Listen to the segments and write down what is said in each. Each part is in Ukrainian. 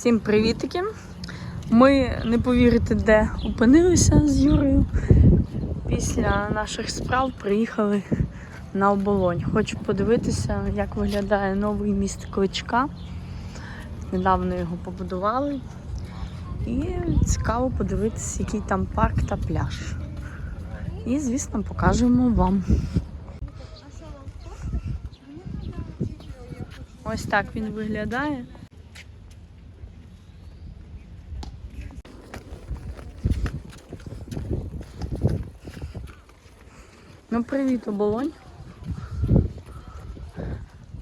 Всім привітики! Ми не повірите, де опинилися з Юрою. Після наших справ приїхали на оболонь. Хочу подивитися, як виглядає новий міст Кличка. Недавно його побудували. І цікаво подивитися, який там парк та пляж. І, звісно, покажемо вам. Ось так він виглядає. Ну, привіт, оболонь.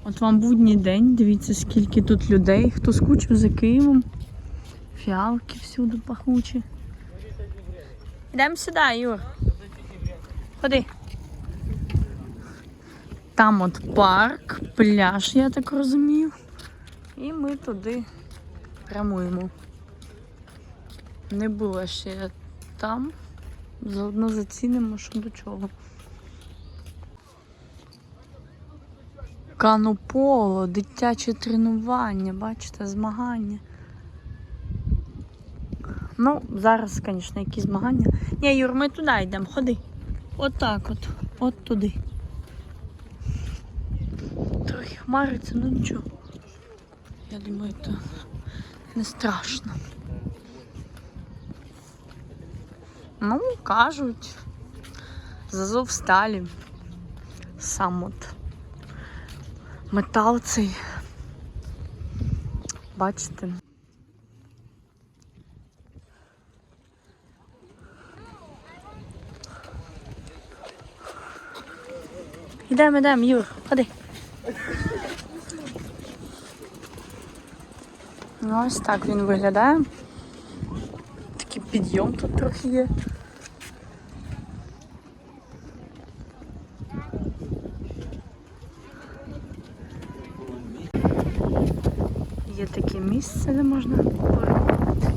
От вам будній день, дивіться, скільки тут людей, хто скучив за Києвом. Фіалки всюди пахучі. Йдемо сюди, Юр. Ходи. Там от парк, пляж, я так розумію. І ми туди прямуємо. Не було ще там. Заодно зацінимо, що до чого. Канополо, дитяче тренування, бачите, змагання. Ну, зараз, звісно, якісь змагання. Ні, Юр, ми туди йдемо, ходи. От так от, от туди. Трохи хмариться, ну нічого. Я думаю, це не страшно. Ну, кажуть, з Азовсталі. Сам от метал цей. Бачите? Ідемо, ідемо, Юр, ходи. Ну, ось так він виглядає. Такий підйом тут трохи є. Є таке місце, де можна порибати.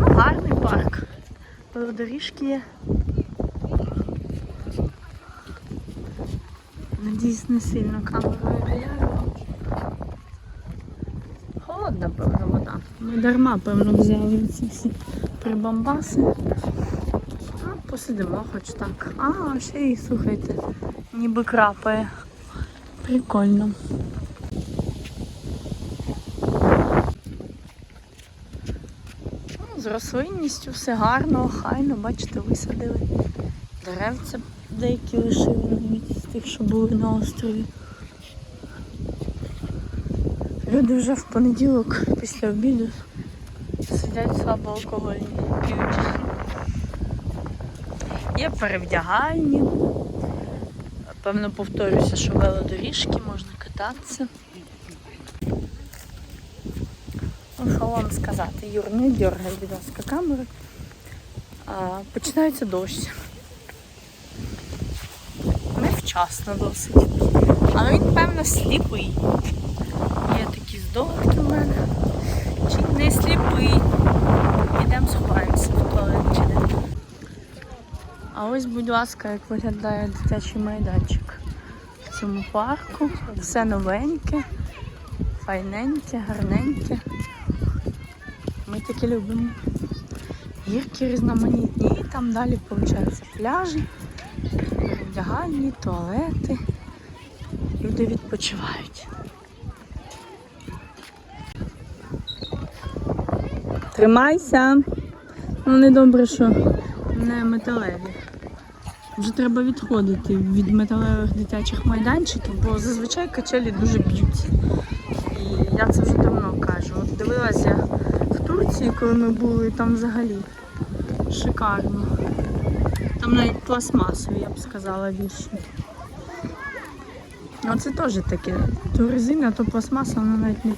Ну, гарний парк. Велодоріжки є. Надіюсь, не сильно камерою виявляю. Холодна, певно, вода. Ми дарма, певно, взяли ці всі прибамбаси. Ну, посидимо хоч так. А, ще й слухайте, ніби крапає. Прикольно. Ну, з рослинністю все гарно, охайно, бачите, висадили. Деревця деякі лишили навіть з тих, що були на острові. Люди вже в понеділок після обіду сидять слабоалкогольні, п'ють. Є перевдягальні. Певно, повторюся, що велодоріжки можна кататися. Ну, що вам сказати, Юр, не дергай, будь ласка, камери. А, починається дощ. Невчасно досить. Але він, певно, сліпий. Є такі здогадки в мене. Чи не сліпий. Підемо сховаємося в туалет чи де. А ось, будь ласка, як виглядає дитячий майданчик в цьому парку. Все новеньке, файненьке, гарненьке. Ми таке любимо. Гірки різноманітні. І там далі, виходить, пляжі, перевдягальні, туалети. Люди відпочивають. Тримайся. Ну, не добре, що не металеві. Вже треба відходити від металевих дитячих майданчиків, бо зазвичай качелі дуже б'ють. І я це вже давно кажу. От дивилася в Турції, коли ми були, там взагалі шикарно. Там навіть пластмасові, я б сказала, більше. Ну це теж таке. То резина, то пластмаса, воно навіть не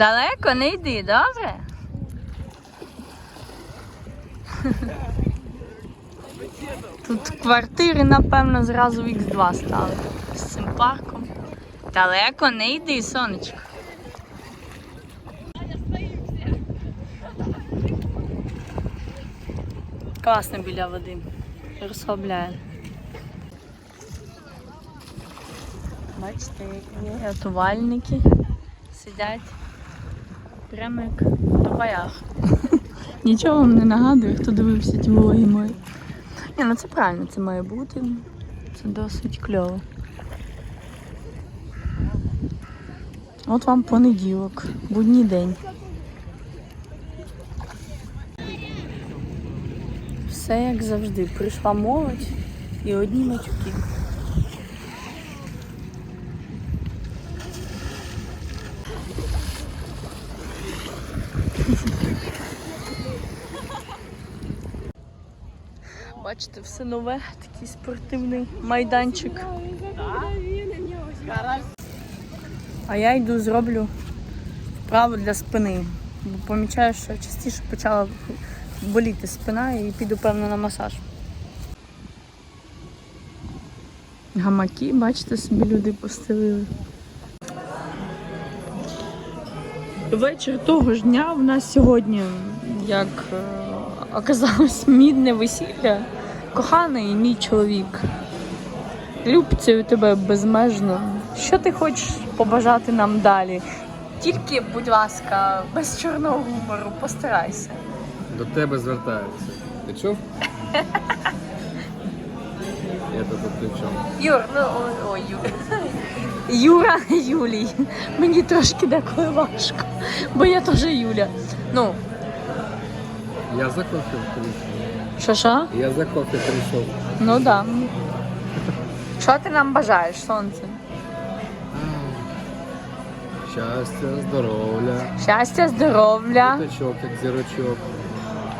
Далеко не йди, добре? Тут квартири, напевно, зразу в Х2 стали з цим парком. Далеко не йди, сонечко. Класно біля води. Розслабляє. Бачите, як є рятувальники сидять прямо як в боях. Нічого вам не нагадує, хто дивився ті влоги мої. Ні, ну це правильно, це має бути. Це досить кльово. От вам понеділок, будній день. Все як завжди. Прийшла молодь і одні матюки. Бачите, все нове, такий спортивний майданчик. А я йду зроблю вправу для спини. Бо помічаю, що частіше почала боліти спина і піду певно на масаж. Гамаки, бачите, собі люди постелили. Вечір того ж дня в нас сьогодні, як е, оказалось, мідне весілля. Коханий мій чоловік. Любцею тебе безмежно. Що ти хочеш побажати нам далі? Тільки, будь ласка, без чорного гумору, постарайся. До тебе звертаються. Ти чув? Я тут чому? Юр, ну ой, ой, Юр. Юра, Юлій. Мені трошки деколи важко, бо я теж Юля. Ну, Я за кофе прийшов. що? Я за кофе прийшов. Ну да. Що ти нам бажаєш, сонце? Щастя, здоров'я, Щастя, здоров'я. діточок, як зірочок.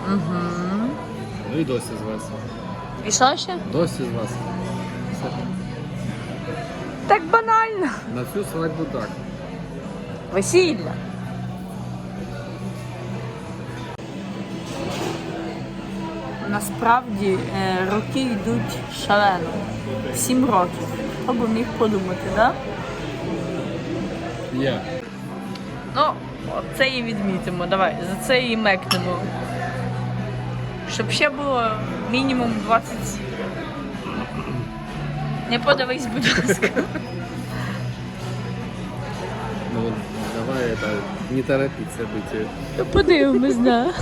Угу. Ну і досі з вас. І що ще? Досі з вас. Все. Так банально. На всю свадьбу так. Весілля. Насправді е, роки йдуть шалено. Сім років. Хто би міг подумати, так? Да? Я. Ну, це і відмітимо. Давай, за це і мекнемо. Щоб ще було мінімум 27. Не подивись, будь ласка. Ну давай это, не торопиться события. Подивимось, да.